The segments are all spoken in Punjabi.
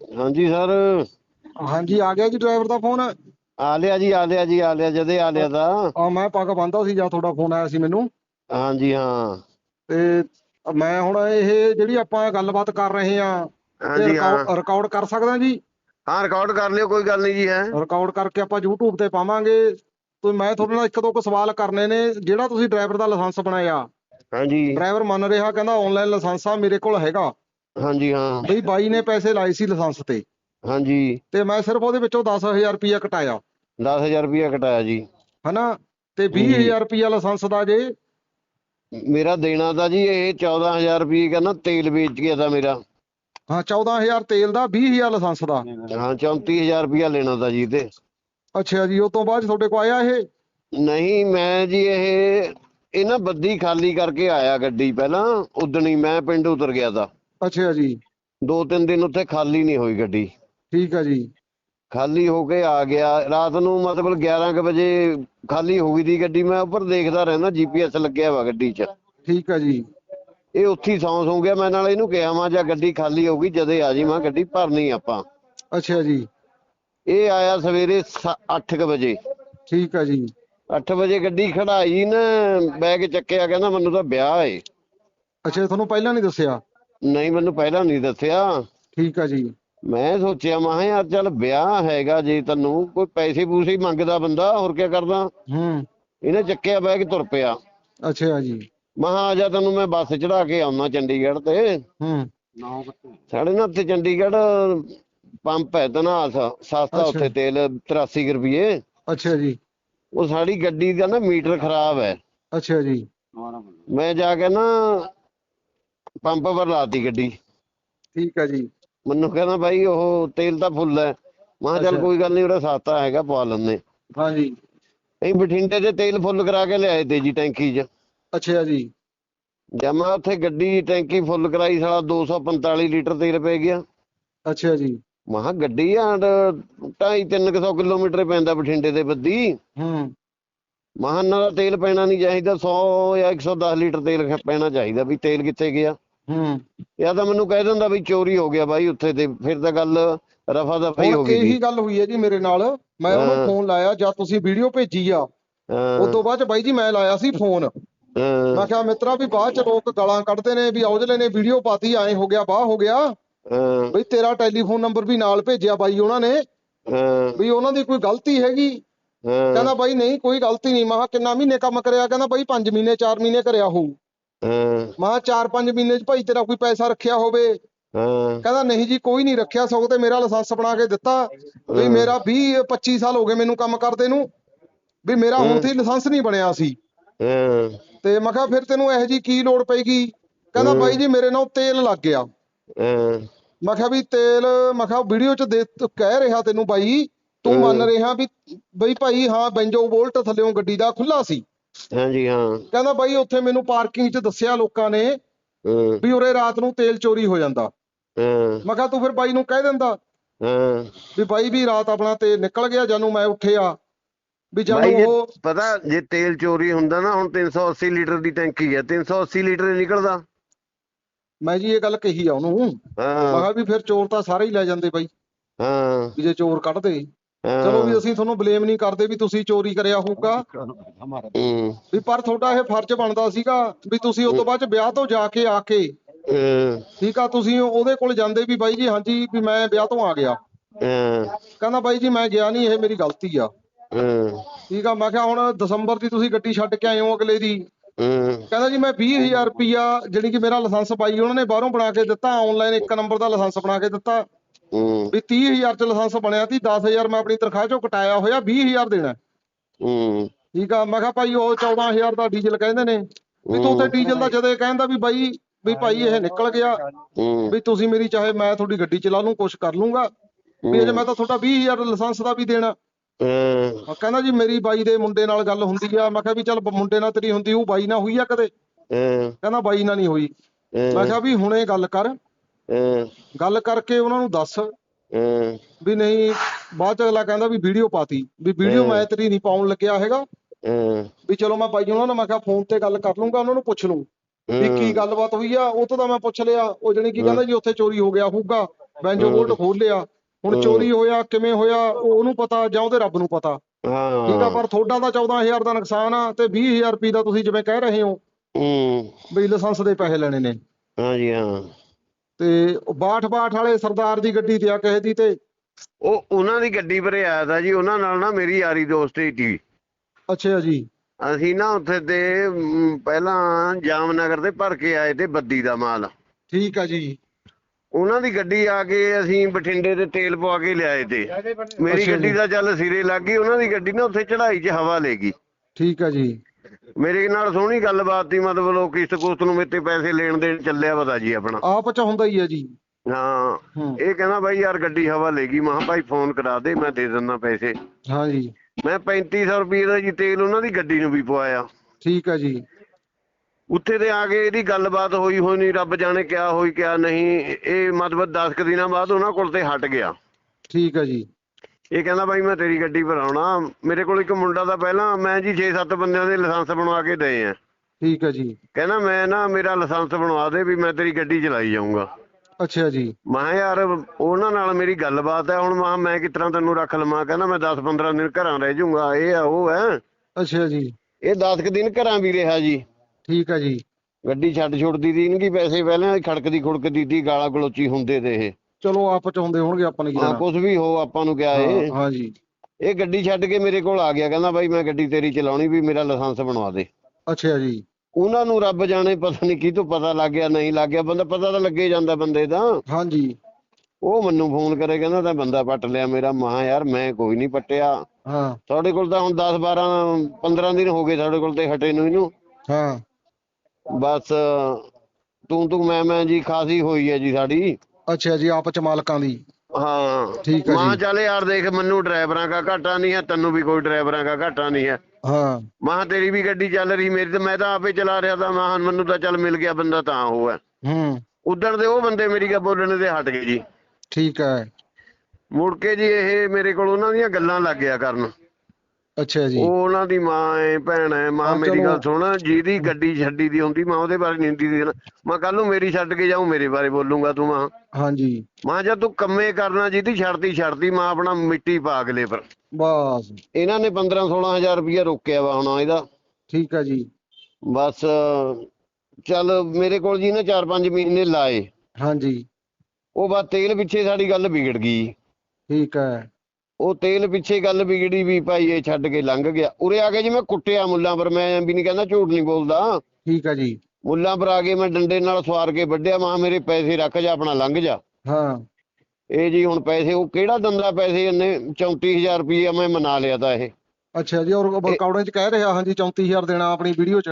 ਹਾਂਜੀ ਸਰ। ਹਾਂਜੀ ਆ ਗਿਆ ਜੀ ਡਰਾਈਵਰ ਦਾ ਫੋਨ ਆ ਲਿਆ ਜੀ ਆ ਲਿਆ ਜੀ ਆ ਲਿਆ ਜਦੇ ਆ ਲਿਆ ਤਾਂ ਆ ਮੈਂ ਪੱਗ ਬੰਨਦਾ ਸੀ ਜਾਂ ਤੁਹਾਡਾ ਫੋਨ ਆਇਆ ਸੀ ਮੈਨੂੰ। ਹਾਂਜੀ ਹਾਂ। ਤੇ ਮੈਂ ਹੁਣ ਇਹ ਜਿਹੜੀ ਆਪਾਂ ਗੱਲਬਾਤ ਕਰ ਰਹੇ ਆ ਹਾਂਜੀ ਹਾਂ। ਰਿਕਾਰਡ ਕਰ ਸਕਦਾ ਜੀ? ਹਾਂ ਰਿਕਾਰਡ ਕਰ ਲਿਓ ਕੋਈ ਗੱਲ ਨਹੀਂ ਜੀ ਹੈ। ਰਿਕਾਰਡ ਕਰਕੇ ਆਪਾਂ YouTube ਤੇ ਪਾਵਾਂਗੇ। ਤੇ ਮੈਂ ਤੁਹਾਡੇ ਨਾਲ ਇੱਕ ਦੋ ਕੁ ਸਵਾਲ ਕਰਨੇ ਨੇ ਜਿਹੜਾ ਤੁਸੀਂ ਡਰਾਈਵਰ ਦਾ ਲਾਇਸੈਂਸ ਬਣਾਇਆ। ਹਾਂਜੀ। ਡਰਾਈਵਰ ਮੰਨ ਰਿਹਾ ਕਹਿੰਦਾ ਆਨਲਾਈਨ ਲਾਇਸੈਂਸ ਆ ਮੇਰੇ ਕੋਲ ਹੈਗਾ। ਹਾਂਜੀ ਹਾਂ। ਬਈ ਬਾਈ ਨੇ ਪੈਸੇ ਲਾਏ ਸੀ ਲਾਇਸੈਂਸ ਤੇ। ਹਾਂਜੀ। ਤੇ ਮੈਂ ਸਿਰਫ ਉਹਦੇ ਵਿੱਚੋਂ 10000 ਰੁਪਇਆ ਕਟਾਇਆ। 10000 ਰੁਪਇਆ ਕਟਾਇਆ ਜੀ। ਹਨਾ? ਤੇ 20000 ਰੁਪਇਆ ਲਾਇਸੈਂਸ ਦਾ ਜੇ। ਮੇਰਾ ਦੇਣਾ ਤਾਂ ਜੀ ਇਹ 14000 ਰੁਪਏ ਕਹਿੰਦਾ ਤੇਲ ਵੇਚ ਗਿਆ ਤਾਂ ਮੇਰਾ। ਹਾਂ 14000 ਤੇਲ ਦਾ 20000 ਲਾਇਸੈਂਸ ਦਾ। ਹਾਂ 34000 ਰੁਪਇਆ ਲੈਣਾ ਤਾਂ ਜੀ ਤੇ ਅੱਛਾ ਜੀ ਉਸ ਤੋਂ ਬਾਅਦ ਤੁਹਾਡੇ ਕੋਲ ਆਇਆ ਇਹ? ਨਹੀਂ ਮੈਂ ਜੀ ਇਹ ਇਹ ਨਾ ਬੱਦੀ ਖਾਲੀ ਕਰਕੇ ਆਇਆ ਗੱਡੀ ਪਹਿਲਾਂ। ਉਦਣੀ ਮੈਂ ਪਿੰਡ ਉਤਰ ਗਿਆ ਤਾਂ। ਅੱਛਾ ਜੀ। ਦੋ ਤਿੰਨ ਦਿਨ ਉੱਥੇ ਖਾਲੀ ਨਹੀਂ ਹੋਈ ਗੱਡੀ। ਠੀਕ ਆ ਜੀ। ਖਾਲੀ ਹੋ ਕੇ ਆ ਗਿਆ। ਰਾਤ ਨੂੰ ਮਤਲਬ 11 ਕੁ ਵਜੇ ਖਾਲੀ ਹੋ ਗਈ ਦੀ ਗੱਡੀ। ਮੈਂ ਉੱਪਰ ਦੇਖਦਾ ਰਹਿੰਦਾ ਜੀਪੀਐਸ ਲੱਗਿਆ ਵਾ ਗੱਡੀ 'ਚ। ਠੀਕ ਆ ਜੀ। ਇਹ ਉੱਥੇ ਹੀ ਸੌਂ ਸੌਂ ਗਿਆ। ਮੈਂ ਨਾਲ ਇਹਨੂੰ ਕਿਹਾ ਮੈਂ ਜਾਂ ਗੱਡੀ ਖਾਲੀ ਹੋ ਗਈ ਜਦੇ ਆ ਜੀ ਮੈਂ ਗੱਡੀ ਭਰਨੀ ਆਪਾਂ। ਅੱਛਾ ਜੀ। ਇਹ ਆਇਆ ਸਵੇਰੇ 8 ਵਜੇ। ਠੀਕ ਆ ਜੀ। 8 ਵਜੇ ਗੱਡੀ ਖੜਾਈ ਨਾ ਬੈਗ ਚੱਕਿਆ ਕਹਿੰਦਾ ਮੈਨੂੰ ਤਾਂ ਵਿਆਹ ਏ। ਅੱਛਾ ਤੁਹਾਨੂੰ ਪਹਿਲਾਂ ਨਹੀਂ ਦੱਸਿਆ? ਨਹੀਂ ਮੈਨੂੰ ਪਹਿਲਾਂ ਨਹੀਂ ਦੱਸਿਆ। ਠੀਕ ਆ ਜੀ। ਮੈਂ ਸੋਚਿਆ ਮੈਂ ਯਾਰ ਚੱਲ ਵਿਆਹ ਹੈਗਾ ਜੇ ਤੈਨੂੰ ਕੋਈ ਪੈਸੇ ਪੂਸੇ ਹੀ ਮੰਗਦਾ ਬੰਦਾ ਹੋਰ ਕੀ ਕਰਦਾ? ਹੂੰ। ਇਹਨੇ ਚੱਕਿਆ ਬੈਗ ਤੁਰ ਪਿਆ। ਅੱਛਾ ਜੀ। ਮੈਂ ਕਿਹਾ ਆ ਜਾ ਤੈਨੂੰ ਮੈਂ ਬੱਸ ਚੜਾ ਕੇ ਆਉਣਾ ਚੰਡੀਗੜ੍ਹ ਤੇ। ਹੂੰ। ਸਾਡੇ ਨਾ ਉੱਥੇ ਚੰਡੀਗੜ੍ਹ ਪੰਪ ਹੈ ਤਨਾਸ ਸਸਤਾ। ਉੱਥੇ ਤੇਲ 83 ਕੁ ਰੁਪਏ ਅੱਛਾ ਜੀ। ਉਹ ਸਾਡੀ ਗੱਡੀ ਦਾ ਨਾ ਮੀਟਰ ਖਰਾਬ ਹੈ। ਅੱਛਾ ਜੀ। ਮੈਂ ਜਾ ਕੇ ਨਾ ਪੰਪ ਪਰ ਲਾਤੀ ਗੱਡੀ। ਠੀਕ ਆ ਜੀ। ਮੈਨੂੰ ਕਹਿੰਦਾ ਬਾਈ ਉਹ ਤੇਲ ਤਾਂ ਫੁੱਲ ਹੈ। ਮੈਂ ਕਿਹਾ ਚੱਲ। ਕੋਈ ਗੱਲ ਨਹੀਂ ਉਹਦਾ ਸਸਤਾ ਹੈਗਾ ਪਵਾ ਲੈਂਦੇ। ਹਾਂ ਜੀ ਅਸੀਂ ਬਠਿੰਡੇ ਤੇ ਤੇਲ ਫੁੱਲ ਕਰਾ ਕੇ ਲਿਆਏ ਤੇ ਜੀ ਟੈਂਕੀ 'ਚ। ਅੱਛਾ ਜੀ। ਜਦ ਮੈਂ ਉੱਥੇ ਗੱਡੀ ਟੈਂਕੀ ਫੁੱਲ ਕਰਾਈ ਸਾਲਾ 245 ਲੀਟਰ ਤੇਲ ਪੈ ਗਿਆ। ਅੱਛਾ ਜੀ। ਮੈਂ ਕਿਹਾ ਗੱਡੀ ਆ 2.5 300 ਕਿਲੋਮੀਟਰ ਪੈਂਦਾ ਬਠਿੰਡੇ ਦੇ ਬੱਦੀ। ਹੂੰ। ਮੈਂ ਕਿਹਾ ਇਹਨਾਂ ਦਾ ਤੇਲ ਪੈਣਾ ਨਹੀਂ ਚਾਹੀਦਾ 100 ਜਾਂ 110 ਲੀਟਰ ਤੇਲ ਪੈਣਾ ਚਾਹੀਦਾ ਵੀ ਤੇਲ ਕਿੱਥੇ ਗਿਆ। ਹੂੰ। ਜਾਂ ਤਾਂ ਮੈਨੂੰ ਕਹਿ ਦਿੰਦਾ ਵੀ ਚੋਰੀ ਹੋ ਗਿਆ ਬਾਈ ਉੱਥੇ ਤੇ ਫਿਰ ਤਾਂ ਗੱਲ ਰਫਾ ਦਫਾਈ ਹੋ ਹੁਣ ਗਈ ਇਹੀ। ਗੱਲ ਹੋਈ ਹੈ ਜੀ ਮੇਰੇ ਨਾਲ। ਮੈਂ ਉਹਨੂੰ। ਫੋਨ ਲਾਇਆ ਜਦ ਤੁਸੀਂ ਵੀਡੀਓ ਭੇਜੀ ਆ। ਹਾਂ, ਉਸ ਤੋਂ ਬਾਅਦ ਚ ਬਾਈ ਜੀ ਮੈਂ ਲਾਇਆ ਸੀ ਫੋਨ ਹਾਂ, ਮੈਂ ਕਿਹਾ ਮਿੱਤਰਾ ਵੀ ਬਾਅਦ ਚ ਲੋਕ ਗਾਲਾਂ ਕੱਢਦੇ ਨੇ ਵੀ ਔਜਲੇ ਨੇ ਵੀਡੀਓ ਪਾਤੀ ਐਂ ਹੋ ਗਿਆ ਬਾਹ ਹੋ ਗਿਆ। ਹਾਂ, ਬਈ ਤੇਰਾ ਟੈਲੀਫੋਨ ਨੰਬਰ ਵੀ ਨਾਲ ਭੇਜਿਆ ਬਾਈ ਉਹਨਾਂ ਨੇ। ਹਾਂ, ਵੀ ਉਹਨਾਂ ਦੀ ਕੋਈ ਗਲਤੀ ਹੈਗੀ। ਹਾਂ, ਕਹਿੰਦਾ ਬਾਈ ਨਹੀਂ ਕੋਈ ਗਲਤੀ ਨਹੀਂ। ਮੈਂ ਕਿਹਾ ਕਿੰਨਾ ਮਹੀਨੇ ਕੰਮ ਕਰਿਆ? ਕਹਿੰਦਾ ਬਾਈ 5 ਮਹੀਨੇ 4 ਮਹੀਨੇ ਕਰਿਆ ਹੋਊ। ਹਾਂ, ਮੈਂ ਕਿਹਾ 4-5 ਮਹੀਨੇ ਚ ਭਾਈ ਤੇਰਾ ਕੋਈ ਪੈਸਾ ਰੱਖਿਆ ਹੋਵੇ। ਹਾਂ, ਕਹਿੰਦਾ ਨਹੀਂ ਜੀ ਕੋਈ ਨਹੀਂ ਰੱਖਿਆ ਸਗੋਂ ਤੇ ਮੇਰਾ ਲਾਇਸੈਂਸ ਬਣਾ ਕੇ ਦਿੱਤਾ। ਵੀ। ਮੇਰਾ 20 25 ਸਾਲ ਹੋ ਗਏ ਮੈਨੂੰ ਕੰਮ ਕਰਦੇ ਨੂੰ। ਵੀ ਮੇਰਾ ਹੁਣ। ਤੇ ਲਾਇਸੈਂਸ ਨਹੀਂ ਬਣਿਆ ਸੀ। ਹਾਂ, ਤੇ ਮੈਂ ਕਿਹਾ ਫਿਰ ਤੈਨੂੰ ਇਹੋ ਜੀ ਕੀ ਲੋੜ ਪਏਗੀ? ਕਹਿੰਦਾ। ਬਾਈ ਜੀ ਮੇਰੇ ਨਾਲ ਤੇਲ ਲੱਗ ਗਿਆ। ਹਾਂ, ਮੈਂ ਕਿਹਾ ਵੀ ਤੇਲ ਮੈਂ ਕਿਹਾ ਵੀਡੀਓ ਚ ਦੇ ਕਹਿ ਰਿਹਾ ਤੈਨੂੰ ਬਾਈ ਤੂੰ। ਮੰਨ ਰਿਹਾ ਵੀ ਬਈ ਭਾਈ ਹਾਂ ਬੈਂਜੋ ਵੋਲਟ ਥੱਲੇੋਂ ਗੱਡੀ ਦਾ ਖੁੱਲਾ ਸੀ। ਹਾਂਜੀ ਹਾਂ। ਕਹਿੰਦਾ ਬਾਈ ਉੱਥੇ ਮੈਨੂੰ ਪਾਰਕਿੰਗ 'ਚ ਦੱਸਿਆ ਲੋਕਾਂ ਨੇ ਹਾਂ, ਵੀ ਉਰੇ ਰਾਤ ਨੂੰ ਤੇਲ ਚੋਰੀ ਹੋ ਜਾਂਦਾ। ਹਾਂ, ਮੈਂ ਕਿਹਾ ਤੂੰ ਫਿਰ ਬਾਈ ਨੂੰ ਕਹਿ ਦਿੰਦਾ ਹਾਂ। ਵੀ ਬਾਈ ਵੀ ਰਾਤ ਆਪਣਾ ਤੇਲ ਨਿਕਲ ਗਿਆ ਜਾਨੂੰ ਮੈਂ ਉੱਠਿਆ। ਵੀ ਬਾਈ ਜਾਨੂੰ ਉਹ ਪਤਾ ਜੇ ਤੇਲ ਚੋਰੀ ਹੁੰਦਾ ਨਾ ਹੁਣ 380 ਲੀਟਰ ਦੀ ਟੈਂਕੀ ਹੈ 380 ਲੀਟਰ ਹੀ ਨਿਕਲਦਾ। ਮੈਂ ਜੀ ਇਹ ਗੱਲ ਕਹੀ ਆ ਉਹਨੂੰ। ਮੈਂ ਹਾਂ ਕਿਹਾ ਵੀ ਫਿਰ ਚੋਰ ਤਾਂ ਸਾਰੇ ਹੀ ਲੈ ਜਾਂਦੇ ਬਾਈ। ਹਾਂ। ਵੀ ਜੇ ਚੋਰ ਕੱਢਦੇ। ਚਲੋ ਵੀ ਅਸੀਂ ਤੁਹਾਨੂੰ ਬਲੇਮ ਨਹੀਂ ਕਰਦੇ ਵੀ ਤੁਸੀਂ ਚੋਰੀ ਕਰਿਆ ਹੋਊਗਾ। ਵੀ ਪਰ ਤੁਹਾਡਾ ਇਹ ਫਰਜ਼ ਬਣਦਾ ਸੀਗਾ ਵੀ ਤੁਸੀਂ ਉਸ ਤੋਂ ਬਾਅਦ ਚ ਵਿਆਹ ਤੋਂ ਜਾ ਕੇ ਆ ਕੇ। ਠੀਕ ਆ ਤੁਸੀਂ ਉਹਦੇ ਕੋਲ ਜਾਂਦੇ ਵੀ ਬਾਈ ਜੀ ਹਾਂਜੀ ਵੀ ਮੈਂ ਵਿਆਹ ਤੋਂ ਆ ਗਿਆ। ਕਹਿੰਦਾ ਬਾਈ ਜੀ ਮੈਂ ਗਿਆ ਨਹੀਂ ਇਹ ਮੇਰੀ ਗਲਤੀ ਆ। ਠੀਕ ਆ ਮੈਂ ਕਿਹਾ ਹੁਣ ਦਸੰਬਰ ਦੀ ਤੁਸੀਂ ਗੱਡੀ ਛੱਡ ਕੇ ਆਏ ਹੋ ਅਗਲੇ ਦੀ। ਕਹਿੰਦਾ ਜੀ ਮੈਂ 20000 ਰੁਪਿਆ ਜਿਹੜੀ ਕਿ ਮੇਰਾ ਲਾਇਸੈਂਸ ਪਾਈ ਉਹਨਾਂ ਨੇ ਬਾਹਰੋਂ ਬਣਾ ਕੇ ਦਿੱਤਾ ਆਨਲਾਈਨ ਇੱਕ ਨੰਬਰ ਦਾ ਲਾਇਸੈਂਸ ਬਣਾ ਕੇ ਦਿੱਤਾ। ਹੂੰ, ਵੀ 30000 ਚ ਲਾਇਸੈਂਸ ਬਣਿਆ ਸੀ 10000 ਮੈਂ ਆਪਣੀ ਤਨਖਾਹ ਚੋਂ ਕਟਾਇਆ ਹੋਇਆ 20000 ਦੇਣਾ। ਹੂੰ, ਠੀਕ ਆ ਮੈਂ ਕਿਹਾ ਭਾਈ ਉਹ 14000 ਦਾ ਡੀਜ਼ਲ ਕਹਿੰਦੇ ਨੇ ਵੀ ਤੂੰ ਉੱਥੇ ਡੀਜ਼ਲ ਦਾ ਜਦੇ ਕਹਿੰਦਾ ਵੀ ਬਾਈ ਵੀ ਭਾਈ ਇਹ ਨਿਕਲ ਗਿਆ ਹੂੰ, ਵੀ ਤੁਸੀਂ ਮੇਰੀ ਚਾਹੇ ਮੈਂ ਤੁਹਾਡੀ ਗੱਡੀ ਚਲਾ ਲੂੰ ਕੁਛ ਕਰ ਲੂੰਗਾ ਵੀ ਅਜੇ ਮੈਂ ਤਾਂ ਤੁਹਾਡਾ 20000 ਲਾਇਸੈਂਸ ਦਾ ਵੀ ਦੇਣਾ। ਹਾਂ, ਉਹ ਕਹਿੰਦਾ ਜੀ ਮੇਰੀ ਬਾਈ ਦੇ ਮੁੰਡੇ ਨਾਲ ਗੱਲ ਹੁੰਦੀ ਆ ਮੈਂ ਕਿਹਾ ਵੀ ਚੱਲ ਮੁੰਡੇ ਨਾਲ ਤੇਰੀ ਹੁੰਦੀ ਉਹ ਬਾਈ ਨਾਲ ਹੋਈ ਆ ਕਦੇ? ਹਾਂ, ਕਹਿੰਦਾ ਬਾਈ ਨਾਲ ਨਹੀਂ ਹੋਈ। ਮੈਂ ਕਿਹਾ ਵੀ ਹੁਣੇ ਗੱਲ ਕਰ ਹਾਂ, ਗੱਲ ਕਰਕੇ ਉਹਨਾਂ ਨੂੰ ਦੱਸ ਵੀ ਨਹੀਂ ਬਾਅਦ ਚ ਅਗਲਾ ਕਹਿੰਦਾ ਵੀ ਵੀਡੀਓ ਪਾਤੀ। ਵੀ ਵੀਡੀਓ ਮੈਂ ਤੇਰੀ ਨਹੀਂ ਪਾਉਣ ਲੱਗਿਆ ਹੈਗਾ। ਵੀ ਚਲੋ ਮੈਂ ਬਾਈ ਉਹਨਾਂ ਨਾਲ ਮੈਂ ਕਿਹਾ ਫੋਨ ਤੇ ਗੱਲ ਕਰ ਲੂੰਗਾ ਉਹਨਾਂ ਨੂੰ ਪੁੱਛ ਲੂੰ ਵੀ ਕੀ ਗੱਲਬਾਤ ਹੋਈ ਆ ਉਹ ਤੋਂ ਤਾਂ ਮੈਂ ਪੁੱਛ ਲਿਆ। ਉਹ ਜਣੀ ਕੀ ਕਹਿੰਦਾ ਜੀ ਉੱਥੇ ਚੋਰੀ ਹੋ ਗਿਆ ਹੋਊਗਾ ਬੈਂਜੋ। ਵੋਲਟ ਖੋਲ ਲਿਆ। ਹੁਣ। ਚੋਰੀ ਹੋਇਆ ਕਿਵੇਂ ਹੋਇਆ ਉਹ ਉਹਨੂੰ ਪਤਾ ਜਾਂ ਉਹਦੇ ਰੱਬ ਨੂੰ ਪਤਾ। ਹਾਂ। ਠੀਕ ਆ ਪਰ ਤੁਹਾਡਾ ਤਾਂ 14000 ਦਾ ਨੁਕਸਾਨ ਆ ਤੇ 20000 ਰੁਪਏ ਦਾ ਤੁਸੀਂ ਜਿਵੇਂ ਕਹਿ ਰਹੇ ਹੋ ਹੂੰ। ਵੀ ਲਾਇਸੈਂਸ ਦੇ ਪੈਸੇ ਲੈਣੇ ਨੇ। ਹਾਂਜੀ ਹਾਂ। ਤੇ ਉਹ ਬਾਠ ਬਾਠ ਵਾਲੇ ਸਰਦਾਰ ਦੀ ਗੱਡੀ ਤੇ ਆ ਕਿਸੇ ਦੀ ਤੇ। ਉਹ ਉਹਨਾਂ ਦੀ ਗੱਡੀ ਪਰੇ ਆਇਆ ਤਾ ਜੀ ਉਹਨਾਂ ਨਾਲ ਨਾ ਮੇਰੀ ਯਾਰੀ ਦੋਸਤੀ ਸੀ ਅੱਛਾ ਜੀ। ਅਸੀਂ ਨਾ ਉੱਥੇ ਤੇ ਮ, ਪਹਿਲਾਂ ਜਾਮਨਗਰ ਤੇ ਭਰ ਕੇ ਆਏ ਤੇ ਬੱਦੀ ਦਾ ਮਾਲ। ਠੀਕ ਆ ਜੀ। ਉਹਨਾਂ ਦੀ ਗੱਡੀ ਆ ਕੇ ਅਸੀਂ ਬਠਿੰਡੇ ਤੇ ਤੇਲ ਪਵਾ ਕੇ ਲਿਆਏ ਤੇ। ਮੇਰੀ ਗੱਡੀ। ਦਾ ਚੱਲ ਸਿਰੇ ਲੱਗ ਗਈ ਉਹਨਾਂ ਦੀ ਗੱਡੀ ਨਾ ਉੱਥੇ ਚੜਾਈ 'ਚ ਹਵਾ ਲੈ ਗਈ। ਠੀਕ ਆ ਜੀ। ਮੇਰੇ ਨਾਲ ਸੋਹਣੀ ਗੱਲਬਾਤ ਸੀ ਮਤਲਬ ਲੋਕ ਕਿਸ਼ਤ ਕੁਸ਼ਤ ਨੂੰ ਮੇਤੇ ਪੈਸੇ ਲੈਣ ਦੇਣ ਚੱਲਿਆ ਪਤਾ ਜੀ ਆਪਣਾ। ਆਪ ਚ ਹੁੰਦਾ ਹੀ ਆ ਜੀ। ਹਾਂ ਹੂੰ। ਇਹ ਕਹਿੰਦਾ ਬਾਈ ਯਾਰ ਗੱਡੀ ਹਵਾ ਲੈ ਗਈ ਮਹਾਂ ਭਾਈ ਫੋਨ ਕਰਾ ਦੇ ਮੈਂ ਦੇ ਦਿੰਦਾ ਪੈਸੇ। ਹਾਂ ਜੀ। ਮੈਂ 3500 ਰੁਪਏ ਦਾ ਜੀ ਤੇਲ ਉਹਨਾਂ ਦੀ ਗੱਡੀ ਨੂੰ ਵੀ ਪਵਾਇਆ। ਠੀਕ ਆ ਜੀ। ਉੱਥੇ ਤੇ ਆ ਕੇ ਇਹਦੀ ਗੱਲਬਾਤ ਹੋਈ ਹੋਈ ਨਹੀਂ ਰੱਬ ਜਾਣੇ ਕਿਆ ਹੋਈ ਕਿਆ ਨਹੀਂ ਇਹ ਮਤਲਬ 10 ਕੁ ਦਿਨਾਂ ਬਾਅਦ ਉਹਨਾਂ ਕੋਲ ਤੇ ਹਟ ਗਿਆ। ਠੀਕ ਆ ਜੀ। ਇਹ ਕਹਿੰਦਾ ਬਾਈ ਮੈਂ ਤੇਰੀ ਗੱਡੀ ਭਰਾਉਣਾ ਮੇਰੇ ਕੋਲ ਇੱਕ ਮੁੰਡਾ ਦਾ ਪਹਿਲਾਂ ਮੈਂ ਜੀ 6-7 ਬੰਦਿਆਂ ਦੇ ਲਾਇਸੈਂਸ ਬਣਵਾ ਕੇ ਦਏ ਆ। ਠੀਕ ਆ ਜੀ। ਕਹਿੰਦਾ ਮੈਂ ਨਾ ਮੇਰਾ ਲਾਇਸੈਂਸ ਬਣਵਾ ਦੇ ਵੀ ਮੈਂ ਤੇਰੀ ਗੱਡੀ ਚਲਾਈ ਜਾਊਂਗਾ। ਅੱਛਾ ਜੀ। ਮੈਂ ਯਾਰ ਉਹਨਾਂ ਨਾਲ ਮੇਰੀ ਗੱਲਬਾਤ ਹੈ ਹੁਣ ਮੈਂ ਮੈਂ ਕਿਸ ਤਰ੍ਹਾਂ ਤੈਨੂੰ ਰੱਖ ਲਵਾਂ? ਕਹਿੰਦਾ ਮੈਂ 10-15 ਦਿਨ ਘਰਾਂ ਰਹਿ ਜਾਊਂਗਾ ਇਹ ਆ ਉਹ ਹੈ ਅੱਛਾ ਜੀ। ਇਹ 10 ਕੁ ਦਿਨ ਘਰਾਂ ਵੀ ਰਿਹਾ ਜੀ। ਠੀਕ ਆ ਜੀ। ਗੱਡੀ ਛੱਡ ਛੁੱਟਦੀ ਦੀ ਇਨਕੀ ਪੈਸੇ ਪਹਿਲਾਂ ਹੀ ਖੜਕਦੀ ਖੁੜਕਦੀ ਦੀ ਗਾਲਾਂ ਗਲੋਚੀ ਹੁੰਦੇ ਤੇ ਇਹ। ਚਲੋ ਆਪ ਚ ਹੁੰਦੇ ਹੋਣਗੇ ਆਪਾਂ ਨੇ ਕੀ ਹਾਂ ਕੁਝ ਵੀ ਹੋ ਆਪਾਂ ਨੂੰ ਕਿਹਾ ਇਹ। ਹਾਂ ਜੀ ਇਹ ਗੱਡੀ ਛੱਡ ਕੇ ਮੇਰੇ ਕੋਲ ਆ ਗਿਆ ਕਹਿੰਦਾ ਬਾਈ ਮੈਂ ਗੱਡੀ ਤੇਰੀ ਚਲਾਉਣੀ ਵੀ ਮੇਰਾ ਲਾਇਸੈਂਸ ਬਣਵਾ ਦੇ। ਅੱਛਾ ਜੀ। ਉਹਨਾਂ ਨੂੰ ਰੱਬ ਜਾਣੇ ਪਤਾ ਨਹੀਂ ਕੀ ਤੋਂ ਪਤਾ ਲੱਗ ਗਿਆ ਨਹੀਂ ਲੱਗ ਗਿਆ ਬੰਦਾ ਪਤਾ ਤਾਂ ਲੱਗੇ ਜਾਂਦਾ ਬੰਦੇ ਦਾ। ਹਾਂ ਜੀ ਉਹ ਮੈਨੂੰ ਫੋਨ ਕਰੇ ਕਹਿੰਦਾ ਤਾਂ ਬੰਦਾ ਪੱਟ ਲਿਆ ਮੇਰਾ ਮਹਾ ਯਾਰ ਮੈਂ ਕੋਈ ਨਹੀਂ ਪੱਟਿਆ। ਹਾਂ। ਤੁਹਾਡੇ ਕੋਲ ਤਾਂ ਹੁਣ 10 12 15 ਦਿਨ ਹੋ ਗਏ ਤੁਹਾਡੇ ਕੋਲ ਤੇ ਹਟੇ ਨੂੰ ਇਹਨੂੰ। ਹਾਂ। ਬਸ ਤੂੰ ਤੂੰ ਮੈਂ ਮੈਂ ਜੀ ਖਾਸੀ ਹੋਈ ਹੈ ਜੀ ਸਾਡੀ। ਅੱਛਾ ਜੀ ਆਪ ਚ ਮਾਲਕਾਂ ਦੀ। ਹਾਂ। ਠੀਕ ਹੈ ਮਾਂ ਜੀ। ਚੱਲ ਯਾਰ ਦੇਖ ਮੈਨੂੰ ਡਰਾਈਵਰਾਂ ਦਾ ਘਾਟਾ ਨਹੀਂ ਹੈ ਤੈਨੂੰ ਵੀ ਕੋਈ ਡਰਾਈਵਰਾਂ ਦਾ ਘਾਟਾ ਨਹੀਂ ਹੈ। ਹਾਂ। ਮਾਂ ਤੇਰੀ ਵੀ ਗੱਡੀ ਚੱਲ ਰਹੀ ਮੇਰੀ ਤਾਂ ਮੈਂ ਤਾਂ ਆਪੇ ਚਲਾ ਰਿਹਾ ਤਾਂ ਮਾਂ ਮੈਨੂੰ ਤਾਂ ਚੱਲ ਮਿਲ ਗਿਆ ਬੰਦਾ ਤਾਂ ਉਹ ਹੈ। ਹੂੰ। ਉਦਣ ਦੇ ਉਹ ਬੰਦੇ ਮੇਰੀ ਗੱਲ ਬੋਲਣ ਦੇ ਹਟ ਗਏ ਜੀ। ਠੀਕ ਹੈ। ਮੁੜ ਕੇ ਜੀ ਇਹ ਮੇਰੇ ਕੋਲ ਉਹਨਾਂ ਦੀਆਂ ਗੱਲਾਂ ਲੱਗ ਗਿਆ ਕਰਨ। ਅੱਛਾ ਜੀ। ਉਹ ਉਹਨਾਂ ਦੀ ਮਾਂ ਐ ਭੈਣ ਐ ਮਾਂ ਮੇਰੀ। ਗੱਲ ਸੁਣ ਜਿਹਦੀ ਗੱਡੀ ਛੱਡੀ ਦੀ ਹੁੰਦੀ ਮਾਂ ਉਹਦੇ ਬਾਰੇ ਨਿੰਦੀ ਦੀ ਨਾ ਮੈਂ ਕੱਲ ਨੂੰ ਮੇਰੀ ਛੱਡ ਕੇ ਜਾਊ ਮੇਰੇ ਬਾਰੇ ਬੋਲੂੰਗਾ ਤੂੰ ਮਾਂ। ਹਾਂ ਜੀ ਮਾਂ ਜਦ ਤੂੰ ਕੰਮੇ ਕਰਨਾ ਜਿਹਦੀ ਛੱਡਦੀ ਛੱਡਦੀ ਮਾਂ ਆਪਣਾ ਮਿੱਟੀ ਪਾ ਅਗਲੇ ਪਰ ਬਸ। ਇਹਨਾਂ ਨੇ 15 16000 ਰੁਪਇਆ ਰੋਕਿਆ ਵਾ ਹੁਣ ਇਹਦਾ। ਠੀਕ ਹੈ ਜੀ। ਬਸ ਚੱਲ ਮੇਰੇ ਕੋਲ ਜੀ ਨੇ 4-5 ਮਹੀਨੇ ਲਾਏ। ਹਾਂ ਜੀ ਉਹ ਬਾਅਦ ਤੇਲ ਪਿੱਛੇ ਸਾਡੀ ਗੱਲ ਵਿਗੜ ਗਈ। ਠੀਕ ਹੈ ਉਹ ਤੇਲ ਪਿੱਛੇ ਗੱਲ ਵਿਗੜੀ ਵੀ ਭਾਈ ਇਹ ਛੱਡ ਕੇ ਲੰਘ ਗਿਆ। ਉਰੇ ਆ ਕੇ ਜੀ ਮੈਂ ਕੁੱਟਿਆ ਮੁੱਲਾਂ ਪਰ ਮੈਂ ਵੀ ਨਹੀਂ ਕਹਿੰਦਾ ਝੂਠ ਨਹੀਂ ਬੋਲਦਾ। ਠੀਕ ਹੈ ਜੀ। ਮੁੱਲਾਂ ਪਰ ਆ ਕੇ ਮੈਂ ਡੰਡੇ ਨਾਲ ਸਵਾਰ ਕੇ ਵੱਢਿਆ ਮਾਂ ਮੇਰੇ ਪੈਸੇ ਰੱਖ ਜਾ ਆਪਣਾ ਲੰਘ ਜਾ। ਹਾਂ। ਇਹ ਜੀ ਹੁਣ ਪੈਸੇ ਉਹ ਕਿਹੜਾ ਦੰਦਾ ਪੈਸੇ ਇਹਨੇ 34000 ਰੁਪਏ ਮੈਂ ਮਨਾ ਲਿਆ ਤਾਂ ਇਹ। ਅੱਛਾ ਜੀ ਔਰ ਰਿਕਾਰਡਿੰਗ ਚ ਕਹਿ ਰਿਹਾ ਹਾਂ ਜੀ 34000 ਦੇਣਾ ਆਪਣੀ ਵੀਡੀਓ ਚ।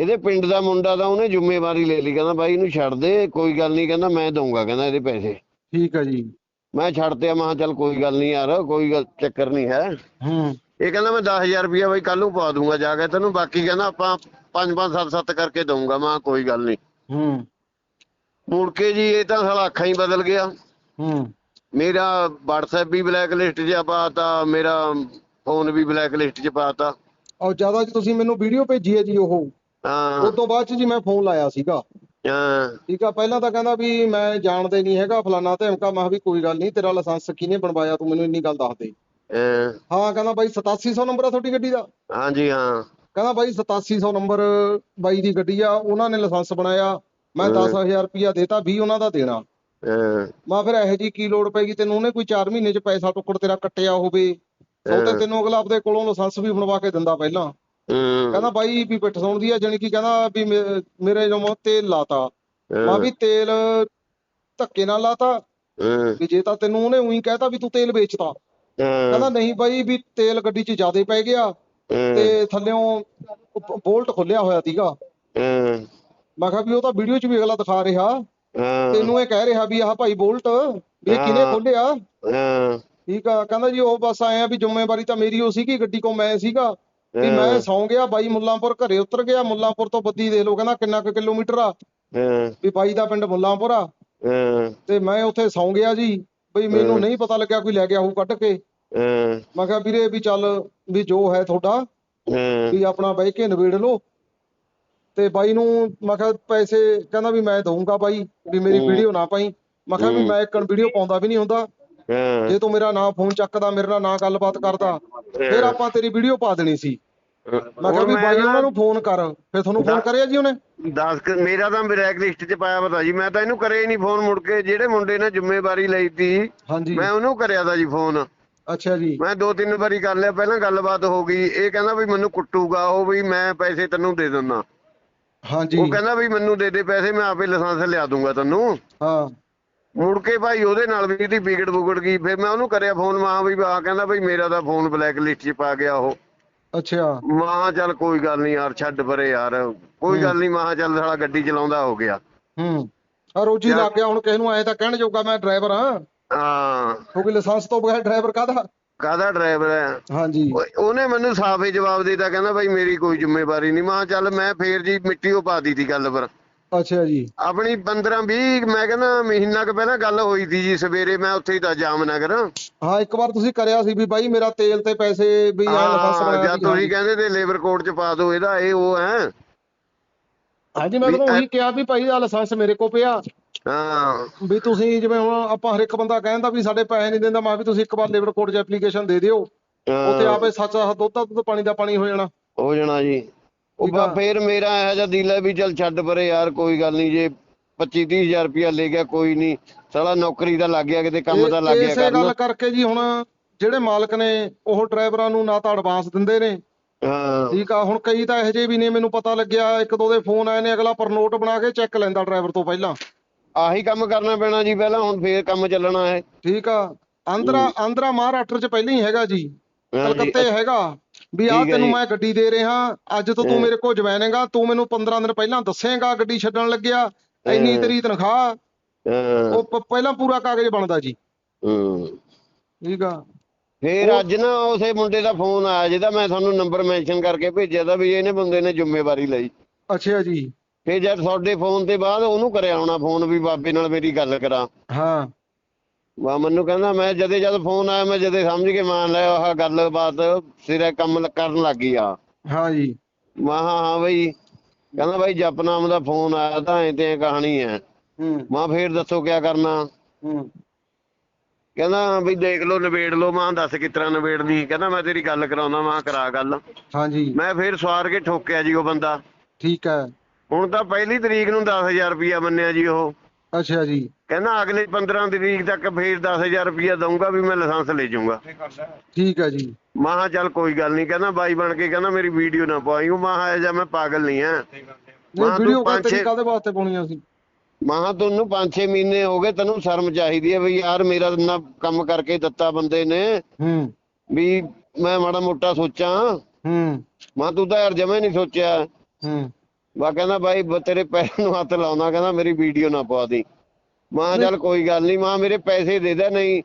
ਇਹਦੇ ਪਿੰਡ ਦਾ ਮੁੰਡਾ ਤਾਂ ਉਹਨੇ ਜ਼ਿੰਮੇਵਾਰੀ ਲੈ ਲਈ ਕਹਿੰਦਾ ਬਾਈ ਇਹਨੂੰ ਛੱਡ ਦੇ ਕੋਈ ਗੱਲ ਨਹੀਂ ਕਹਿੰਦਾ ਮੈਂ ਦਊਂਗਾ ਕਹਿੰਦਾ ਇਹਦੇ ਪੈਸੇ। ਠੀਕ ਹੈ ਜੀ। ਮੈਂ ਛੱਡ ਤੇ ਮੈਂ ਚੱਲ ਕੋਈ ਗੱਲ ਨਹੀਂ ਯਾਰ ਕੋਈ ਗੱਲ ਚੱਕਰ ਨਹੀਂ ਹੈ। ਹੂੰ। ਇਹ ਕਹਿੰਦਾ ਮੈਂ 10000 ਰੁਪਇਆ ਬਾਈ ਕੱਲ ਨੂੰ ਪਾ ਦੂੰਗਾ ਜਾ ਕੇ ਤੈਨੂੰ ਬਾਕੀ ਕਹਿੰਦਾ ਆਪਾਂ 5 5 7 7 ਕਰਕੇ ਦਊਂਗਾ ਮੈਂ ਕੋਈ ਗੱਲ ਨਹੀਂ ਹੂੰ। ਮੁੜ ਕੇ ਜੀ ਇਹ ਤਾਂ ਸਾਲਾ ਅੱਖਾਂ ਹੀ ਬਦਲ ਗਿਆ। ਹੂੰ। ਮੇਰਾ WhatsApp ਵੀ ਬਲੈਕ ਲਿਸਟ 'ਚ ਪਾਤਾ ਮੇਰਾ ਫੋਨ ਵੀ ਬਲੈਕ ਲਿਸਟ 'ਚ ਪਾਤਾ। ਔਰ ਜ਼ਿਆਦਾ ਜੀ ਤੁਸੀਂ ਮੈਨੂੰ ਵੀਡੀਓ ਭੇਜੀ ਹੈ ਜੀ ਉਹ। ਹਾਂ। ਉਸ ਤੋਂ ਬਾਅਦ ਚ ਜੀ ਮੈਂ ਫੋਨ ਲਾਇਆ ਸੀਗਾ। ਹਾਂ। ਠੀਕ ਆ ਪਹਿਲਾਂ ਤਾਂ ਕਹਿੰਦਾ ਵੀ ਮੈਂ ਜਾਣਦੇ ਨਹੀਂ ਹੈਗਾ ਫਲਾਨਾ ਧਮਕਾ ਮੈਂ ਕਿਹਾ ਵੀ ਕੋਈ ਗੱਲ ਨਹੀਂ ਤੇਰਾ ਲਾਇਸੈਂਸ ਕਿਹਨੇ ਬਣਵਾਇਆ ਤੂੰ ਮੈਨੂੰ ਇੰਨੀ ਗੱਲ ਦੱਸ ਦੇ। ਹਾਂ, ਹਾਂ ਕਹਿੰਦਾ ਬਾਈ 8700 ਨੰਬਰ ਆ ਤੁਹਾਡੀ ਗੱਡੀ ਦਾ। ਹਾਂਜੀ ਹਾਂ। ਕਹਿੰਦਾ ਬਾਈ 8700 ਨੰਬਰ ਬਾਈ ਦੀ ਗੱਡੀ ਆ ਉਹਨਾਂ ਨੇ ਲਾਇਸੈਂਸ ਬਣਾਇਆ ਮੈਂ ਹਮ। 10000 ਰੁਪਇਆ ਦੇਤਾ 20 ਉਹਨਾਂ ਦਾ ਦੇਣਾ। ਹਾਂ, ਮੈਂ ਫਿਰ ਇਹੋ ਜੀ ਕੀ ਲੋੜ ਪੈਗੀ ਤੈਨੂੰ ਉਹਨੇ ਕੋਈ 4 ਮਹੀਨੇ ਚ ਪੈਸਾ ਟੁੱਕੜ ਤੇਰਾ ਕੱਟਿਆ ਹੋਵੇ ਉਹ ਤੇ ਹਾਂ। ਤੈਨੂੰ ਅਗਲਾ ਆਪਦੇ ਕੋਲੋਂ ਲਾਇਸੈਂਸ ਵੀ ਬਣਵਾ ਕੇ ਦਿੰਦਾ ਪਹਿਲਾਂ। ਹੂੰ, ਕਹਿੰਦਾ ਬਾਈ ਵੀ ਪਿੱਠ ਸੁਣਦੀ ਆ ਜਾਣੀ ਕਿ ਕਹਿੰਦਾ ਵੀ ਮੇ- ਮੇਰੇ ਜੋ ਤੇਲ ਲਾਤਾ। ਮੈਂ ਵੀ ਤੇਲ ਧੱਕੇ ਨਾਲ ਲਾਤਾ। ਹਾਂ, ਵੀ ਜੇ ਤਾਂ ਤੈਨੂੰ ਉਹਨੇ ਉਹੀ ਕਹਿਤਾ ਵੀ ਤੂੰ ਤੇਲ ਵੇਚਤਾ। ਕਹਿੰਦਾ ਹਾਂ, ਨਹੀਂ ਬਾਈ ਵੀ ਤੇਲ ਗੱਡੀ 'ਚ ਜ਼ਿਆਦੇ ਪੈ ਗਿਆ। ਹਾਂ, ਤੇ ਥੱਲਿਓਂ ਬੋਲਟ ਖੁੱਲਿਆ ਹੋਇਆ ਸੀਗਾ। ਹਾਂ, ਮੈਂ ਕਿਹਾ ਵੀ ਉਹ ਤਾਂ ਵੀਡੀਓ 'ਚ ਵੀ ਅਗਲਾ ਦਿਖਾ ਰਿਹਾ। ਹਾਂ, ਤੈਨੂੰ ਇਹ ਕਹਿ ਰਿਹਾ ਵੀ ਆਹ ਭਾਈ ਬੋਲਟ ਵੀ ਇਹ ਕਿਹਨੇ ਹਾਂ। ਖੋਲਿਆ? ਹਾਂ, ਠੀਕ ਆ। ਕਹਿੰਦਾ ਜੀ ਉਹ ਬਸ ਆਏ ਆ ਵੀ ਜ਼ਿੰਮੇਵਾਰੀ ਤਾਂ ਮੇਰੀ ਉਹ ਸੀਗੀ ਗੱਡੀ ਕੋ ਮੈਂ ਸੀਗਾ। ਵੀ ਮੈਂ ਸੌਂ ਗਿਆ ਬਾਈ ਮੁੱਲਾਂਪੁਰ ਘਰੇ ਉਤਰ ਗਿਆ ਮੁੱਲਾਂਪੁਰ ਤੋਂ ਬੱਦੀ ਦੇਖ ਲਓ ਕਹਿੰਦਾ ਕਿੰਨਾ ਕੁ ਕਿਲੋਮੀਟਰ ਆ। ਵੀ ਬਾਈ ਦਾ ਪਿੰਡ ਮੁੱਲਾਂਪੁਰ ਆ। ਤੇ ਮੈਂ ਉੱਥੇ ਸੌਂ ਗਿਆ ਜੀ ਬਈ ਮੈਨੂੰ। ਨਹੀਂ ਪਤਾ ਲੱਗਿਆ ਕੋਈ ਲੈ ਗਿਆ ਹੋਊ ਕੱਢ ਕੇ। ਮੈਂ ਕਿਹਾ ਵੀਰੇ ਵੀ ਚੱਲ ਵੀ ਜੋ ਹੈ ਤੁਹਾਡਾ ਵੀ ਆਪਣਾ ਬਹਿ ਕੇ ਨਿਬੇੜ ਲਓ। ਤੇ ਬਾਈ ਨੂੰ ਮੈਂ ਕਿਹਾ ਪੈਸੇ ਕਹਿੰਦਾ ਵੀ ਮੈਂ ਦਊਂਗਾ ਬਾਈ ਵੀ ਮੇਰੀ। ਵੀਡੀਓ ਨਾ ਪਾਈ। ਮੈਂ ਕਿਹਾ ਵੀ। ਮੈਂ ਇੱਕਣ ਵੀਡੀਓ ਪਾਉਂਦਾ ਵੀ ਨਹੀਂ ਹੁੰਦਾ। ਜੇ ਤੂੰ ਮੇਰਾ ਨਾਂ ਫੋਨ ਚੱਕਦਾ ਮੇਰੇ ਨਾਲ ਨਾ ਗੱਲਬਾਤ ਕਰਦਾ ਫਿਰ ਆਪਾਂ ਤੇਰੀ ਵੀਡੀਓ ਪਾ ਦੇਣੀ ਸੀ। ਮੈਂ ਕਿਹਾ ਵੀ ਬਾਈ ਉਹਨਾਂ ਨੂੰ ਫੋਨ ਕਰ ਫਿਰ ਤੁਹਾਨੂੰ ਫੋਨ ਕਰਿਆ ਜੀ ਉਹਨੇ? ਦਸ ਕੁ- ਮੇਰਾ ਤਾਂ ਬਲੈਕ ਲਿਸਟ 'ਚ ਪਾਇਆ ਪਤਾ ਜੀ ਮੈਂ ਤਾਂ ਇਹਨੂੰ ਕਰਿਆ ਹੀ ਨਹੀਂ ਫੋਨ ਮੁੜ ਕੇ ਜਿਹੜੇ ਮੁੰਡੇ ਨੇ ਜ਼ਿੰਮੇਵਾਰੀ ਲਈ ਤੀ ਮੈਂ ਉਹਨੂੰ ਕਰਿਆ ਤਾ ਜੀ ਫੋਨ। ਅੱਛਾ ਜੀ। ਮੈਂ ਦੋ ਤਿੰਨ ਵਾਰੀ ਕਰ ਲਿਆ ਪਹਿਲਾਂ ਗੱਲਬਾਤ ਹੋ ਗਈ ਇਹ ਕਹਿੰਦਾ ਵੀ ਮੈਨੂੰ ਕੁੱਟੂਗਾ ਉਹ ਵੀ ਮੈਂ ਪੈਸੇ ਤੈਨੂੰ ਦੇ ਦਿੰਦਾ। ਹਾਂਜੀ। ਉਹ ਕਹਿੰਦਾ ਵੀ ਮੈਨੂੰ ਦੇ ਦੇ ਪੈਸੇ ਮੈਂ ਆਪੇ ਲਾਇਸੈਂਸ ਲਿਆ ਦੂੰਗਾ ਤੈਨੂੰ। ਹਾਂ। ਮੁੜ ਕੇ ਭਾਈ ਉਹਦੇ ਨਾਲ ਵੀ ਇਹਦੀ ਵਿਗੜ ਬੁਗੜ ਗਈ ਫਿਰ ਮੈਂ ਉਹਨੂੰ ਕਰਿਆ ਫੋਨ ਮਾਂ ਵੀ ਆ ਕਹਿੰਦਾ ਵੀ ਮੇਰਾ ਤਾਂ ਫੋਨ ਬਲੈਕ ਲਿਸਟ 'ਚ ਪਾ ਗਿਆ ਉਹ। ਅੱਛਾ। ਮਾਂ ਚੱਲ ਕੋਈ ਗੱਲ ਨਹੀਂ ਯਾਰ ਛੱਡ ਪਰੇ ਯਾਰ। ਕੋਈ ਗੱਲ ਨਹੀਂ ਮਾਂ ਚੱਲ ਸਾਲਾ ਗੱਡੀ ਚਲਾਉਂਦਾ ਹੋ ਗਿਆ। ਹੂੰ। ਆ ਰੋਜੀ ਲੱਗ ਗਿਆ ਹੁਣ ਕਿਸੇ ਨੂੰ ਐ ਤਾਂ ਕਹਿਣ ਜੋਗਾ ਮੈਂ ਡਰਾਈਵਰ ਹਾਂ। ਹਾਂ। ਕਿਉਂਕਿ ਲਾਇਸੈਂਸ ਤੋਂ ਬਗੈਰ ਡਰਾਈਵਰ ਕਾਹਦਾ? ਕਾਹਦਾ ਡਰਾਈਵਰ ਹੈ? ਹਾਂਜੀ। ਉਹਨੇ ਮੈਨੂੰ ਸਾਫ਼ ਹੀ ਜਵਾਬ ਦਿੱਤਾ ਕਹਿੰਦਾ ਭਾਈ ਮੇਰੀ ਕੋਈ ਜ਼ਿੰਮੇਵਾਰੀ ਨਹੀਂ ਮਾਂ ਚੱਲ ਮੈਂ ਫੇਰ ਜੀ ਮਿੱਟੀ ਉਹ ਪਾ ਦਿੱਤੀ ਗੱਲ ਪਰ। ਅੱਛਾ ਜੀ। ਆਪਣੀ 15 20 ਮੈਂ ਕਹਿੰਦਾ ਮਹੀਨਾ ਕੁ ਪਹਿਲਾਂ ਗੱਲ ਹੋਈ ਸੀ ਜੀ ਸਵੇਰੇ ਮੈਂ ਉੱਥੇ ਹੀ ਤਾਂ ਜਾਮਨਗਰ। ਹਾਂ ਇੱਕ ਵਾਰ ਤੁਸੀਂ ਕਰਿਆ ਸੀ ਵੀ ਬਾਈ ਮੇਰਾ ਤੇਲ ਤੇ ਪੈਸੇ ਵੀ ਐ ਲਾਇਸੈਂਸ ਹਾਂ ਜਦ ਸੀ। ਤੁਸੀਂ ਕਹਿੰਦੇ ਤੇ ਲੇਬਰ ਕੋਡ ਚ ਪਾ ਦਿਓ ਇਹਦਾ ਇਹ ਉਹ ਹੈ। ਹਾਂਜੀ ਮੈਂ ਵੀ ਤੁਹਾਨੂੰ ਉਹੀ ਕਿਹਾ ਵੀ ਭਾਈ ਆ ਲਾਇਸੈਂਸ ਮੇਰੇ ਕੋਲ ਪਿਆ। ਹਾਂ। ਵੀ ਤੁਸੀਂ ਜਿਵੇਂ ਹੁਣ ਆਪਾਂ ਹਰ ਇੱਕ ਬੰਦਾ ਕਹਿੰਦਾ ਵੀ ਸਾਡੇ ਪੈਸੇ ਨਹੀਂ ਦਿੰਦਾ ਮੈਂ ਵੀ ਤੁਸੀਂ ਇੱਕ ਵਾਰ ਲੇਬਰ ਕੋਡ 'ਚ ਐਪਲੀਕੇਸ਼ਨ ਦੇ ਦਿਓ। ਉੱਥੇ ਹਾਂ, ਆਪੇ ਸੱਚ ਦਾ ਦੁੱਧ ਦਾ ਦੁੱਧ ਪਾਣੀ ਦਾ ਪਾਣੀ ਹੋ ਜਾਣਾ। ਹੋ ਜਾਣਾ ਜੀ। ਉਹ। ਬਾ ਫੇਰ ਮੇਰਾ ਇਹੋ ਜਿਹਾ ਦਿਲ ਹੈ ਵੀ ਚੱਲ ਛੱਡ ਪਰੇ ਯਾਰ ਕੋਈ ਗੱਲ ਨਹੀਂ ਜੇ 25 30000 ਰੁਪਇਆ ਲੈ ਗਿਆ ਕੋਈ ਨਹੀਂ। ਸਾਲਾ ਨੌਕਰੀ ਦਾ ਲੱਗ ਗਿਆ ਕਿਤੇ ਕੰਮ ਦਾ ਲੱਗ ਗਿਆ ਇਸੇ ਗੱਲ ਕਰਨ। ਕਰਕੇ ਜੀ ਹੁਣ ਜਿਹੜੇ ਮਾਲਕ ਨੇ ਉਹ ਡਰਾਈਵਰਾਂ ਨੂੰ ਨਾ ਤਾਂ ਐਡਵਾਂਸ ਦਿੰਦੇ ਨੇ। ਹਾਂ। ਠੀਕ ਆ ਹੁਣ ਕਈ ਤਾਂ ਇਹੋ ਜਿਹੇ ਵੀ ਨੇ ਮੈਨੂੰ ਪਤਾ ਲੱਗਿਆ ਇੱਕ ਦੋ ਦੇ ਫੋਨ ਆਏ ਨੇ ਅਗਲਾ ਪਰ ਨੋਟ ਬਣਾ ਕੇ ਚੈੱਕ ਲੈਂਦਾ ਡਰਾਈਵਰ ਤੋਂ ਪਹਿਲਾਂ। ਆਹੀ ਕੰਮ ਕਰਨਾ ਪੈਣਾ ਜੀ ਪਹਿਲਾਂ ਹੁਣ ਫੇਰ ਕੰਮ ਚੱਲਣਾ ਹੈ। ਠੀਕ ਆ ਆਂਧਰਾ ਆਂਧਰਾ ਮਹਾਰਾਸ਼ਟਰ 'ਚ ਪਹਿਲਾਂ ਹੀ ਹੈਗਾ ਜੀ। ਕਲਕੱਤੇ ਹੈਗਾ। ਵੀ ਆ ਤੈਨੂੰ। ਮੈਂ ਗੱਡੀ ਦੇ ਰਿਹਾ ਅੱਜ ਤੋਂ ਤੂੰ। ਮੇਰੇ ਕੋਲ ਜਵੈਨੇਗਾ ਤੂੰ ਮੈਨੂੰ 15 ਦਿਨ ਪਹਿਲਾਂ ਦੱਸੇਗਾ ਗੱਡੀ ਛੱਡਣ ਲੱਗਿਆ ਇੰਨੀ। ਤੇਰੀ ਤਨਖਾਹ। ਉਹ ਪਹਿਲਾਂ ਪੂਰਾ ਕਾਗਜ਼ ਬਣਦਾ ਜੀ। ਹੂੰ। ਠੀਕ ਆ। ਫੇਰ ਅੱਜ ਨਾ ਉਸੇ ਮੁੰਡੇ ਦਾ ਫੋਨ ਆਇਆ ਜਿਹਦਾ ਮੈਂ ਤੁਹਾਨੂੰ ਨੰਬਰ ਮੈਂਸ਼ਨ ਕਰਕੇ ਭੇਜਿਆ ਤਾਂ ਵੀ ਇਹਨੇ ਬੰਦੇ ਨੇ ਜ਼ਿੰਮੇਵਾਰੀ ਲਈ। ਅੱਛਾ ਜੀ। ਫੇਰ ਜਦ ਤੁਹਾਡੇ ਫੋਨ ਤੇ ਬਾਅਦ ਉਹਨੂੰ ਕਰਿਆ ਹੋਣਾ ਫੋਨ ਵੀ ਬਾਬੇ ਨਾਲ ਮੇਰੀ ਗੱਲ ਕਰਾ। ਹਾਂ। ਵਾ ਮੈਨੂੰ ਕਹਿੰਦਾ ਮੈਂ ਜਦੇ ਜਦ ਫੋਨ ਆਇਆ ਮੈਂ ਜਦੇ ਸਮਝ ਕੇ ਮੰਨ ਲਿਆ ਆਹ ਗੱਲਬਾਤ ਸਿਰੇ ਕੰਮ ਕਰਨ ਲੱਗ ਗਈ ਆ। ਹਾਂ ਜੀ। ਮੈਂ ਹਾਂ ਹਾਂ ਬਈ। ਕਹਿੰਦਾ ਬਾਈ ਜਪਨਾਮ ਦਾ ਫੋਨ ਆਇਆ ਤਾਂ ਐ ਤੇ ਐਂ ਕਹਾਣੀ ਹੈ ਹੂੰ। ਮੈਂ ਫੇਰ ਦੱਸੋ ਕਿਆ ਕਰਨਾ? ਹੂੰ। ਕਹਿੰਦਾ ਵੀ ਦੇਖ ਲਓ ਨਿਬੇੜ ਲਓ ਮਾਂ ਦੱਸ ਕਿਸ ਤਰ੍ਹਾਂ ਨਿਬੇੜਨੀ ਕਹਿੰਦਾ ਮੈਂ ਤੇਰੀ ਗੱਲ ਕਰਾਉਣਾ ਮਾਂ ਕਰਾ ਗੱਲ। ਹਾਂ ਜੀ। ਮੈਂ ਫੇਰ ਸਵਾਰ ਕੇ ਠੋਕਿਆ ਜੀ ਉਹ ਬੰਦਾ। ਠੀਕ ਹੈ ਹੁਣ ਤਾਂ ਪਹਿਲੀ ਤਰੀਕ ਨੂੰ 10000 ਰੁਪਇਆ ਮੰਨਿਆ ਜੀ ਉਹ। ਅੱਛਾ ਜੀ। ਕਹਿੰਦਾ ਅਗਲੇ 15 ਤਰੀਕ ਤੱਕ ਫੇਰ 10000 ਰੁਪਇਆ ਦਊਂਗਾ ਵੀ ਮੈਂ ਲਾਇਸੈਂਸ ਲੈ ਜਾਊਂਗਾ। ਠੀਕ ਹੈ ਜੀ। ਮੈਂ ਕਿਹਾ ਚੱਲ ਕੋਈ ਗੱਲ ਨਹੀਂ ਕਹਿੰਦਾ ਬਾਈ ਬਣ ਕੇ ਕਹਿੰਦਾ ਮੇਰੀ ਵੀਡੀਓ ਨਾ ਪਾਈ ਉਹ ਮੈਂ ਕਿਹਾ ਜਾ ਮੈਂ ਪਾਗਲ ਨਹੀਂ ਆ ਤੂੰ ਵੀਡੀਓ ਕਾ ਪੰਜ ਤੇਰੀ ਛੇ- ਕਾਦੇ ਵਾਸਤੇ ਪਾਉਣੀਆਂ ਸੀ? ਮੈਂ ਕਿਹਾ ਤੁਹਾਨੂੰ 5-6 ਮਹੀਨੇ ਹੋ ਗਏ ਤੈਨੂੰ ਸ਼ਰਮ ਚਾਹੀਦੀ ਹੈ ਵੀ ਯਾਰ ਮੇਰਾ ਇੰਨਾ ਕੰਮ ਕਰਕੇ ਦਿੱਤਾ ਬੰਦੇ ਨੇ। ਹੂੰ। ਵੀ ਮੈਂ ਮਾੜਾ ਮੋਟਾ ਸੋਚਾਂ। ਹੂੰ। ਮੈਂ ਤੂੰ ਤਾਂ ਯਾਰ ਜਮੇ ਨਹੀਂ ਸੋਚਿਆ। ਹੂੰ। ਵਾ ਕਹਿੰਦਾ ਬਾਈ ਤੇਰੇ ਪੈਰ ਨੂੰ ਹੱਥ ਲਾਉਣਾ ਕਹਿੰਦਾ ਮੇਰੀ ਵੀਡੀਓ ਨਾ ਪਵਾ ਦੀ। ਮੈਂ ਕਿਹਾ ਚੱਲ ਕੋਈ ਗੱਲ ਨਹੀਂ ਮਾਂ ਮੇਰੇ ਪੈਸੇ ਦੇ ਦੇ ਨਹੀਂ।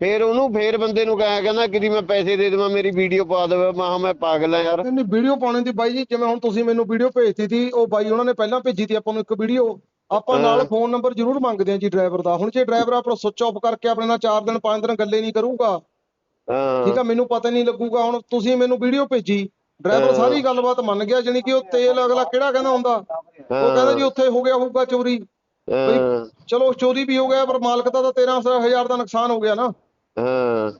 ਫੇਰ ਉਹਨੂੰ ਫੇਰ ਬੰਦੇ ਨੂੰ ਕਹਿਆ ਕਹਿੰਦਾ ਕਿ ਮੈਂ ਪੈਸੇ ਦੇ ਦੇਵਾਂ ਮੇਰੀ ਵੀਡੀਓ ਪਾ ਦੇਵੇ। ਮੈਂ ਕਿਹਾ ਮੈਂ ਪਾਗਲ ਆ ਯਾਰ। ਨਹੀਂ ਵੀਡੀਓ ਪਾਉਣੀ ਦੀ ਬਾਈ ਜੀ ਜਿਵੇਂ ਹੁਣ ਤੁਸੀਂ ਮੈਨੂੰ ਵੀਡੀਓ ਭੇਜਤੀ ਸੀ ਉਹ ਬਾਈ ਉਹਨਾਂ ਨੇ ਪਹਿਲਾਂ ਭੇਜੀ ਤੀ ਆਪਾਂ ਨੂੰ ਇੱਕ ਵੀਡੀਓ ਆਪਾਂ ਨਾਲ। ਫੋਨ ਨੰਬਰ ਜ਼ਰੂਰ ਮੰਗਦੇ ਹਾਂ ਜੀ ਡਰਾਈਵਰ ਦਾ। ਹੁਣ ਜੇ ਡਰਾਈਵਰ ਆਪਣਾ ਸੁੱਚ ਆਫ ਕਰਕੇ ਆਪਣੇ ਨਾਲ 4 ਦਿਨ 5 ਦਿਨ ਗੱਲੇ ਨਹੀਂ ਕਰੂਗਾ ਠੀਕ ਆ ਮੈਨੂੰ ਪਤਾ ਨਹੀਂ ਲੱਗੂਗਾ। ਹੁਣ ਤੁਸੀਂ ਮੈਨੂੰ ਵੀਡੀਓ ਭੇਜੀ ਡਰਾਈਵਰ। ਸਾਰੀ ਗੱਲਬਾਤ ਮੰਨ ਗਿਆ ਜਾਣੀ ਕਿ ਉਹ ਤੇਲ ਅਗਲਾ ਕਿਹੜਾ ਕਹਿੰਦਾ ਹੁੰਦਾ? ਉਹ ਕਹਿੰਦਾ ਜੀ ਉੱਥੇ ਹੋ ਗਿਆ ਹੋਊਗਾ ਚੋਰੀ। ਚਲੋ ਚੋਰੀ ਵੀ ਹੋ ਗਿਆ ਪਰ ਮਾਲਕ ਦਾ ਤਾਂ 13000 ਦਾ ਨੁਕਸਾਨ ਹੋ ਗਿਆ ਨਾ। ਹਾਂ।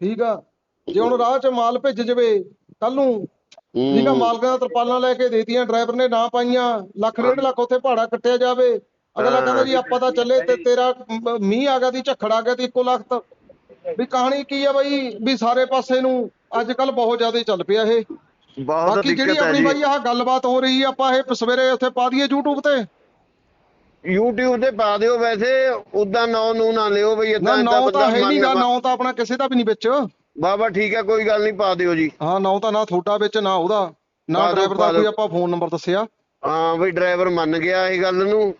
ਠੀਕ ਆ। ਜੇ ਹੁਣ ਰਾਹ 'ਚ ਮਾਲ ਭਿੱਜ ਜਵੇ ਕੱਲ ਨੂੰ ਠੀਕ ਆ। ਮਾਲਕਾਂ ਦਾ ਤਰਪਾਲਾਂ ਲੈ ਕੇ ਦੇਤੀਆਂ ਡਰਾਈਵਰ ਨੇ ਨਾ ਪਾਈਆਂ ਲੱਖ ਡੇਢ ਲੱਖ ਉੱਥੇ ਭਾੜਾ ਕੱਟਿਆ ਜਾਵੇ। ਅਗਲਾ ਕਹਿੰਦਾ ਜੀ ਆਪਾਂ ਤਾਂ ਚੱਲੇ ਤੇ ਤੇਰਾ ਮੀਂਹ ਆ ਗਿਆ ਦੀ ਝੱਖੜ ਆ ਗਿਆ ਦੀ ਇੱਕੋ ਲੱਖ ਵੀ ਕਹਾਣੀ ਕੀ ਆ ਬਈ ਵੀ ਸਾਰੇ ਪਾਸੇ ਨੂੰ ਅੱਜ ਕੱਲ ਬਹੁਤ ਜ਼ਿਆਦਾ ਚੱਲ ਪਿਆ ਇਹ। ਬਹੁਤ ਬਾਕੀ ਜਿਹੜੀ ਦਿੱਕਤ ਹੈ ਆਪਣੀ ਜੀ। ਬਾਈ ਆਹ ਗੱਲਬਾਤ ਹੋ ਰਹੀ ਆ ਆਪਾਂ ਇਹ ਸਵੇਰੇ ਉੱਥੇ ਪਾ ਦਈਏ YouTube ਤੇ। YouTube ਤੇ ਪਾ ਦਿਓ ਵੈਸੇ ਉਦਾਂ ਨਾਂ ਨੂੰ ਨਾ ਲਿਓ ਬਈ ਨਾ ਇਦਾਂ ਨਾਂ ਤਾਂ ਹੈ ਨਹੀਂਗਾ ਨਾਂ ਤਾਂ ਆਪਣਾ ਕਿਸੇ ਦਾ ਵੀ ਨਹੀਂ ਵਿੱਚ। ਬਾਬਾ ਠੀਕ ਹੈ ਕੋਈ ਗੱਲ ਨਹੀਂ ਪਾ ਦਿਓ ਜੀ। ਹਾਂ ਨਾਂ ਤਾਂ ਨਾ ਤੁਹਾਡਾ ਵਿੱਚ ਨਾ ਉਹਦਾ। ਨਾ ਪਾ ਦਿਓ, ਡਰਾਈਵਰ ਦਾ ਪਾ ਕੋਈ ਦਿਓ। ਆਪਾਂ ਫੋਨ ਨੰਬਰ ਦੱਸਿਆ। ਹਾਂ ਬਈ ਡਰਾਈਵਰ ਮੰਨ ਗਿਆ ਇਹ ਗੱਲ ਨੂੰ।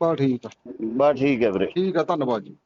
ਬਾ ਠੀਕ ਆ। ਬਸ ਠੀਕ ਹੈ ਵੀਰੇ। ਠੀਕ ਆ ਧੰਨਵਾਦ ਜੀ।